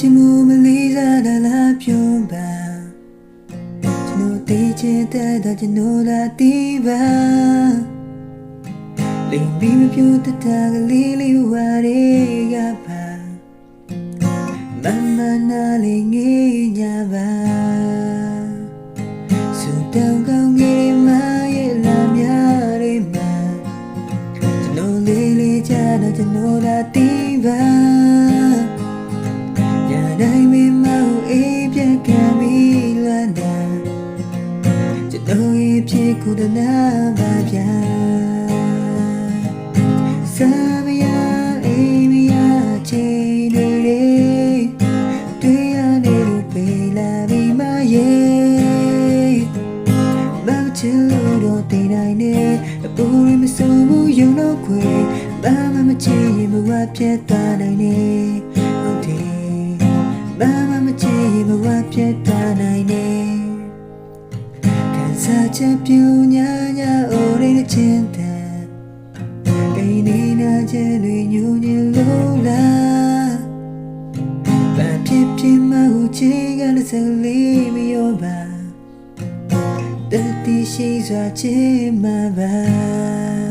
ချင်မှုမလေးစားတာလားပြုံးပါကျွန်တော်တည်ချင်တဲ့တော့ကျွန်တော်လာတီးပါလိမ်ပြီးမပြတ်တတာကလေးလေးဝါရဲရပါမမနာလေးငေးညပါစူတောင်ကောင်းကြီးမရဲ့လာများရဲမှာကျွန်တော်လေးလေးချတော့ကျွန်တော်လာတီးပါည တိုင်းမမောင်အေးပြက်ကံပြီးလွမ်းတာကျွန်တော်ရဲ့ဖြစ်ကိုတနာပါဗျာစာမရအေးမရချင်းတွေတွေတွေ့ရနေလို့ပေးလာပြီးမရဲ့မောင်ချင်လို့တော့တိတ်နိုင်နေအပူရမစုံဘူးယုံတော့ခွေဘာမှမချင်ရင်ဘဝပြတ်သွားနိုင်နေ ဝပြတ်သွားနိုင်နေခံစားချက်ပြုံညာညာအိုရတဲ့ချင်းတဲ့အိမ်နေနာချက်တွေညူညူလို့လားဘာဖြစ်ဖြစ်မဟုတ်ချေကလည်းစလေးမရောပါတတိရှိစွာချေမှာပါ